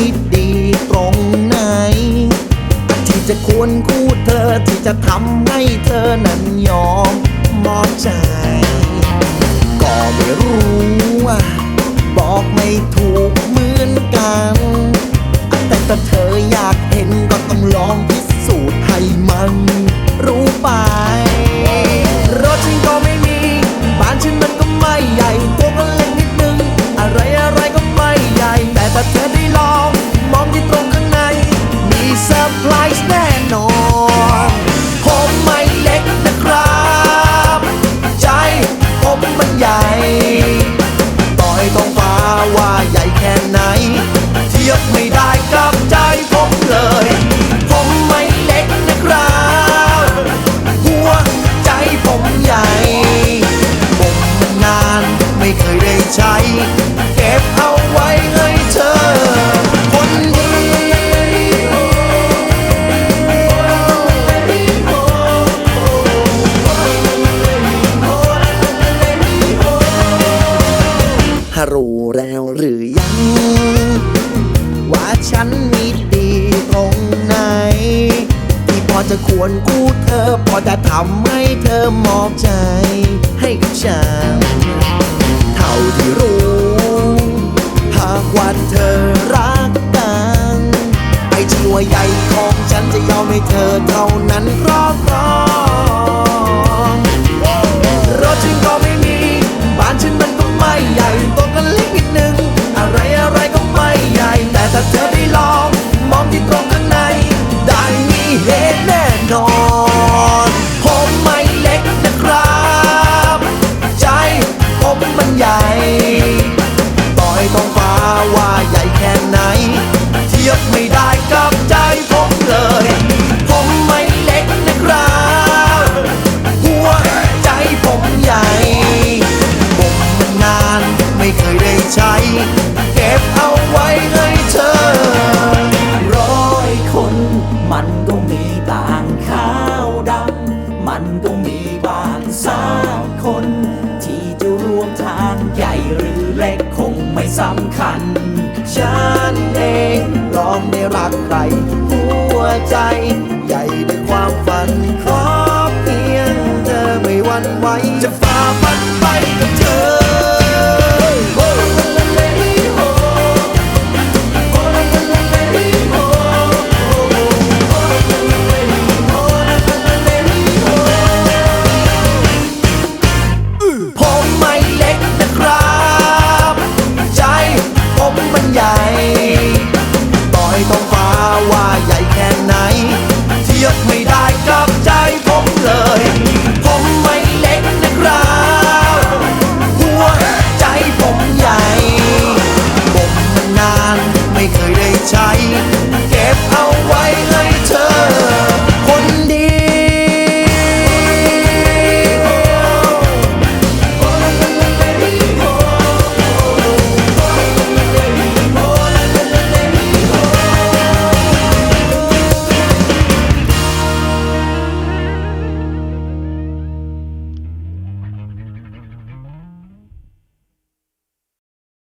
คิดดีตรงไหน ที่จะควรคู่เธอที่จะทำให้เธอนั้นยอมมอบใจ ก็ไม่รู้ว่า บอกไม่ถูกเหมือนกัน แต่ถ้าเธออยากเห็นก็ต้องลองพิสูจน์ให้มัน ซอ ฉันมีดีตรงไหน ที่พอจะควรกู้เธอ พอจะทำให้เธอมอบใจ ให้กับฉัน เท่าที่รู้ หากว่าเธอรักกัน ไอ้ที่ว่าใหญ่ของฉันจะยอมให้เธอเท่านั้นครอบครอง ไม่เคยได้ใช้ เก็บเอาไว้ให้เธอ ร้อยคนมันก็มีต่างขาวดำ มันก็มีบางสักคน ที่จะรวมทางใหญ่หรือเล็กคงไม่สำคัญ ฉันเองลองได้รักใคร หัวใจ ใหญ่ด้วยความฝันขอเพียงเธอไม่หวันไหวจะฝ่าฟันไปกับเธอ